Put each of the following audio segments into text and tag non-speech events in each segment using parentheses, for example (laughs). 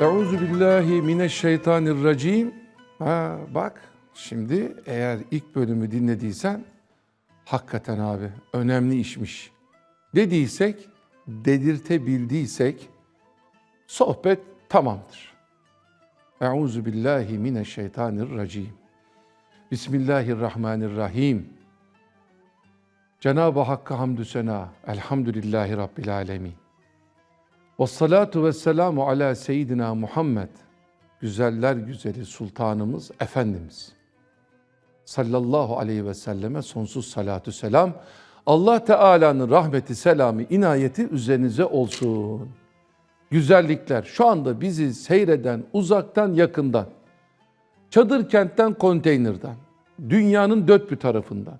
Euzu billahi mineşşeytanirracim. Ha bak şimdi eğer ilk bölümü dinlediysen hakikaten abi önemli işmiş. Dediysek, dedirtebildiysek sohbet tamamdır. Euzu billahi mineşşeytanirracim. Bismillahirrahmanirrahim. Cenab-ı Hakk'a hamdü sena. Elhamdülillahi Rabbil alemin. Ve salatu ve selamu ala seyyidina Muhammed. Güzeller güzeli sultanımız, Efendimiz. Sallallahu aleyhi ve selleme sonsuz salatu selam. Allah Teala'nın rahmeti, selamı, inayeti üzerinize olsun. Güzellikler şu anda bizi seyreden uzaktan yakından, çadır kentten konteynerden, dünyanın dört bir tarafından.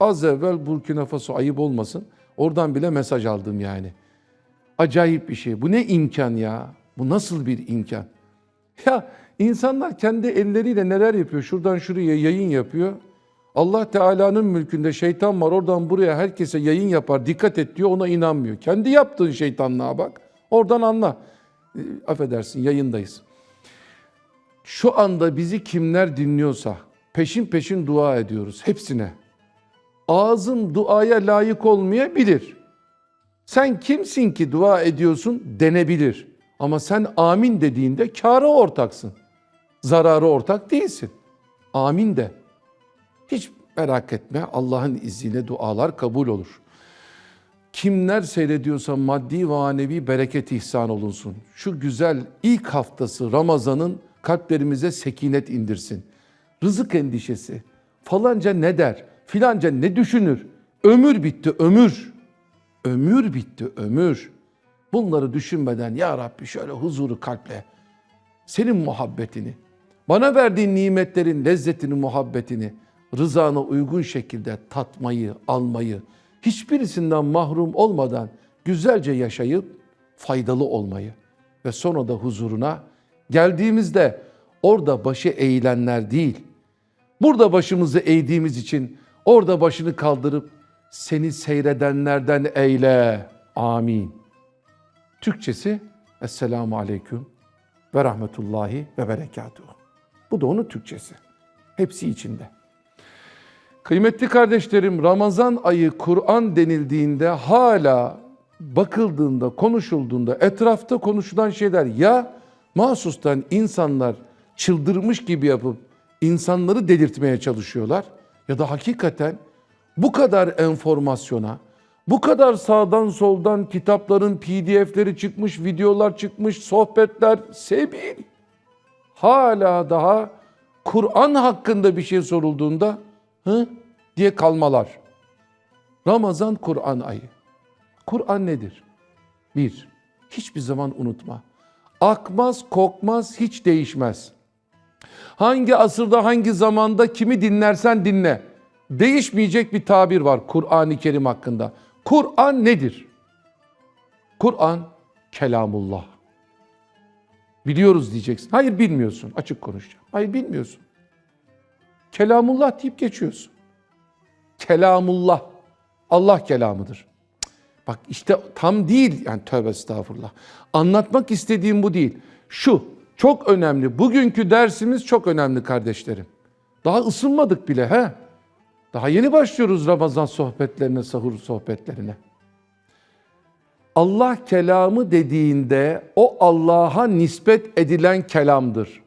Az evvel Burkina Faso ayıp olmasın, oradan bile mesaj aldım yani. Acayip bir şey. Bu ne imkan ya? Bu nasıl bir imkan? (laughs) Ya insanlar kendi elleriyle neler yapıyor? Şuradan şuraya yayın yapıyor. Allah Teala'nın mülkünde şeytan var. Oradan buraya herkese yayın yapar. Dikkat et diyor. Ona inanmıyor. Kendi yaptığın şeytanlığa bak. Oradan anla. E, affedersin yayındayız. Şu anda bizi kimler dinliyorsa peşin peşin dua ediyoruz. Hepsine. Ağzın duaya layık olmayabilir. Sen kimsin ki dua ediyorsun denebilir. Ama sen amin dediğinde kâra ortaksın. Zararı ortak değilsin. Amin de. Hiç merak etme Allah'ın izniyle dualar kabul olur. Kimler seyrediyorsa maddi ve manevi bereket ihsan olunsun. Şu güzel ilk haftası Ramazan'ın kalplerimize sekinet indirsin. Rızık endişesi. Falanca ne der? Filanca ne düşünür? Ömür bitti ömür. Ömür bitti ömür. Bunları düşünmeden ya Rabbi şöyle huzuru kalple senin muhabbetini, bana verdiğin nimetlerin lezzetini, muhabbetini rızana uygun şekilde tatmayı, almayı, hiçbirisinden mahrum olmadan güzelce yaşayıp faydalı olmayı ve sonra da huzuruna geldiğimizde orada başı eğilenler değil, burada başımızı eğdiğimiz için orada başını kaldırıp seni seyredenlerden eyle. Amin. Türkçesi Esselamu Aleyküm ve Rahmetullahi ve Berekatuhu. Bu da onun Türkçesi. Hepsi içinde. Kıymetli kardeşlerim Ramazan ayı Kur'an denildiğinde hala bakıldığında, konuşulduğunda etrafta konuşulan şeyler ya mahsustan insanlar çıldırmış gibi yapıp insanları delirtmeye çalışıyorlar ya da hakikaten bu kadar enformasyona, bu kadar sağdan soldan kitapların pdf'leri çıkmış, videolar çıkmış, sohbetler sebil. Hala daha Kur'an hakkında bir şey sorulduğunda hı diye kalmalar. Ramazan Kur'an ayı. Kur'an nedir? Bir, hiçbir zaman unutma. Akmaz, kokmaz, hiç değişmez. Hangi asırda, hangi zamanda kimi dinlersen dinle. Değişmeyecek bir tabir var Kur'an-ı Kerim hakkında. Kur'an nedir? Kur'an kelamullah. Biliyoruz diyeceksin. Hayır bilmiyorsun. Açık konuşacağım. Hayır bilmiyorsun. Kelamullah deyip geçiyorsun. Kelamullah. Allah kelamıdır. Bak işte tam değil yani tövbe estağfurullah. Anlatmak istediğim bu değil. Şu çok önemli. Bugünkü dersimiz çok önemli kardeşlerim. Daha ısınmadık bile he. Daha yeni başlıyoruz Ramazan sohbetlerine, sahur sohbetlerine. Allah kelamı dediğinde o Allah'a nispet edilen kelamdır.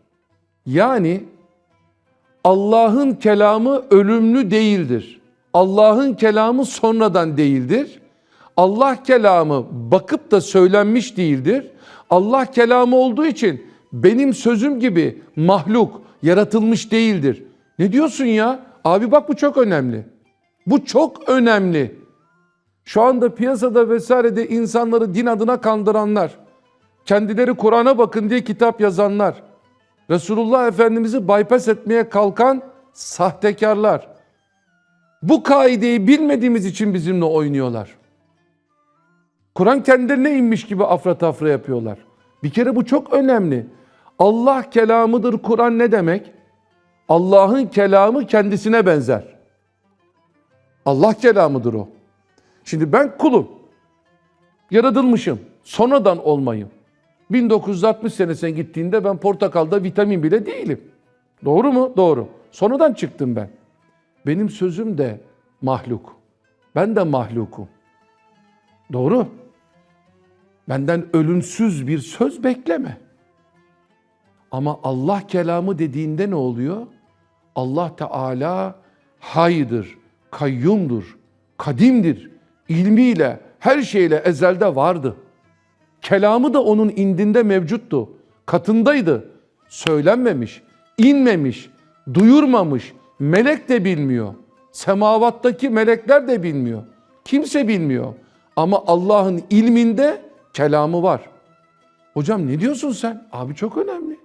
Yani Allah'ın kelamı ölümlü değildir. Allah'ın kelamı sonradan değildir. Allah kelamı bakıp da söylenmiş değildir. Allah kelamı olduğu için benim sözüm gibi mahluk, yaratılmış değildir. Ne diyorsun ya? Abi bak bu çok önemli. Bu çok önemli. Şu anda piyasada vesairede insanları din adına kandıranlar, kendileri Kur'an'a bakın diye kitap yazanlar, Resulullah Efendimiz'i bypass etmeye kalkan sahtekarlar. Bu kaideyi bilmediğimiz için bizimle oynuyorlar. Kur'an kendilerine inmiş gibi afra tafra yapıyorlar. Bir kere bu çok önemli. Allah kelamıdır Kur'an ne demek? Allah'ın kelamı kendisine benzer. Allah kelamıdır o. Şimdi ben kulum. Yaratılmışım. Sonradan olmayım. 1960 senesine gittiğinde ben portakalda vitamin bile değilim. Doğru mu? Doğru. Sonradan çıktım ben. Benim sözüm de mahluk. Ben de mahlukum. Doğru. Benden ölümsüz bir söz bekleme. Ama Allah kelamı dediğinde ne oluyor? Allah Teala haydır, kayyumdur, kadimdir. İlmiyle, her şeyle ezelde vardı. Kelamı da onun indinde mevcuttu. Katındaydı. Söylenmemiş, inmemiş, duyurmamış. Melek de bilmiyor. Semavattaki melekler de bilmiyor. Kimse bilmiyor. Ama Allah'ın ilminde kelamı var. Hocam ne diyorsun sen? Abi çok önemli.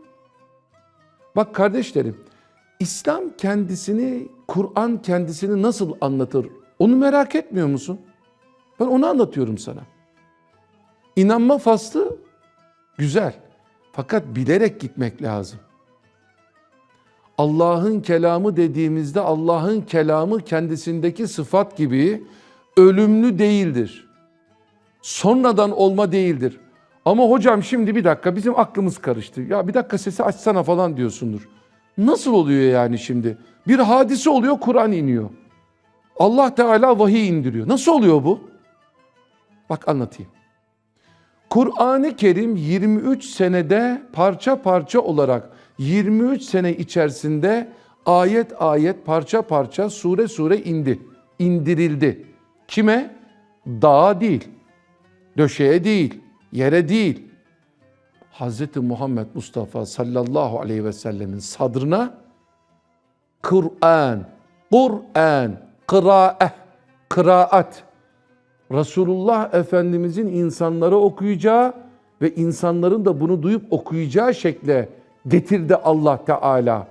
Bak kardeşlerim, İslam kendisini, Kur'an kendisini nasıl anlatır? Onu merak etmiyor musun? Ben onu anlatıyorum sana. İnanma faslı güzel. Fakat bilerek gitmek lazım. Allah'ın kelamı dediğimizde Allah'ın kelamı kendisindeki sıfat gibi ölümlü değildir. Sonradan olma değildir. Ama hocam şimdi bir dakika bizim aklımız karıştı. Ya bir dakika sesi açsana falan diyorsundur. Nasıl oluyor yani şimdi? Bir hadise oluyor Kur'an iniyor. Allah Teala vahiy indiriyor. Nasıl oluyor bu? Bak anlatayım. Kur'an-ı Kerim 23 senede parça parça olarak 23 sene içerisinde ayet ayet parça parça sure sure indi. indirildi. Kime? Dağa değil, döşeye değil, yere değil. Hz. Muhammed Mustafa sallallahu aleyhi ve sellemin sadrına Kur'an, Kur'an, kıraat, kıraat. Resulullah Efendimizin insanlara okuyacağı ve insanların da bunu duyup okuyacağı şekle getirdi Allah Teala.